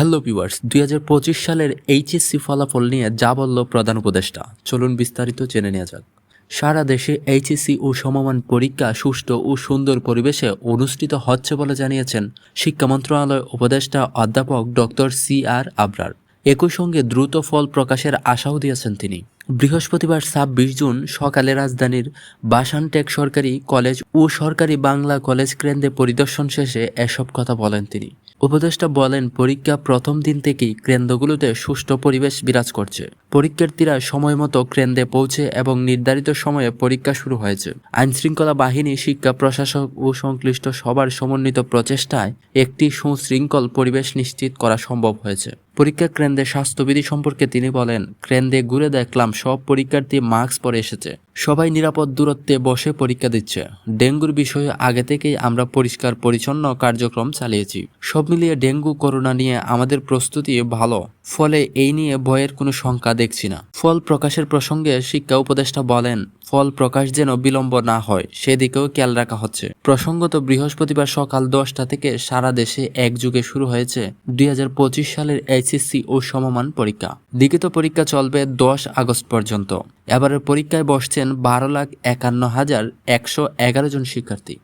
Hello viewers, দুই হাজার পঁচিশ সালের এইচএসসি ফলাফল নিয়ে যা বলল প্রধান উপদেষ্টা, চলুন বিস্তারিত জেনে নেওয়া যাক। সারা দেশে এইচএসসি ও সমমান পরীক্ষা সুষ্ঠু ও সুন্দর পরিবেশে অনুষ্ঠিত হচ্ছে বলে জানিয়েছেন শিক্ষা মন্ত্রণালয় উপদেষ্টা অধ্যাপক ডক্টর সি আর আবরার। একই সঙ্গে দ্রুত ফল প্রকাশের আশাও দিয়েছেন তিনি। বৃহস্পতিবার ছাব্বিশ জুন সকালে রাজধানীর বাসানটেক সরকারি কলেজ ও সরকারি বাংলা কলেজ কেন্দ্রে পরিদর্শন শেষে এসব কথা বলেন তিনি। উপদেষ্টা বলেন, পরীক্ষা প্রথম দিন থেকেই কেন্দ্রগুলোতে সুষ্ঠু পরিবেশ বিরাজ করছে। পরীক্ষার্থীরা সময় মতো কেন্দ্রে পৌঁছে এবং নির্ধারিত সময়ে পরীক্ষা শুরু হয়েছে। আইনশৃঙ্খলা বাহিনী, শিক্ষা প্রশাসক ও সংশ্লিষ্ট সবার সমন্বিত প্রচেষ্টায় একটি সুশৃঙ্খল পরিবেশ নিশ্চিত করা সম্ভব হয়েছে। পরীক্ষা কেন্দ্রে স্বাস্থ্যবিধি সম্পর্কে তিনি বলেন কেন্দ্রে ঘুরে দেখলাম সব পরীক্ষার্থী মাস্ক পরে এসেছে। সবাই নিরাপদ দূরত্বে বসে পরীক্ষা দিচ্ছে। ডেঙ্গুর বিষয়ে আগে থেকেই আমরা পরিষ্কার, পরিচ্ছন্ন কার্যক্রম চালিয়েছি। সব মিলিয়ে ডেঙ্গু, করোনা নিয়ে আমাদের প্রস্তুতি ভালো। ফলে এই নিয়ে ভয়ের কোনো শঙ্কা দেখছি না। ফল প্রকাশের প্রসঙ্গে শিক্ষা উপদেষ্টা বলেন ফল প্রকাশ যেন বিলম্ব না হয়, সেদিকেও খেয়াল রাখা হচ্ছে। প্রসঙ্গত বৃহস্পতিবার সকাল দশটা থেকে সারা দেশে একযুগে শুরু হয়েছে দুই হাজার পঁচিশ সালের এইচএসসি ও সমমান পরীক্ষা। লিখিত পরীক্ষা চলবে দশ আগস্ট পর্যন্ত। এবারের পরীক্ষায় বসছেন বারো লাখ একান্ন হাজার একশো এগারো জন শিক্ষার্থী।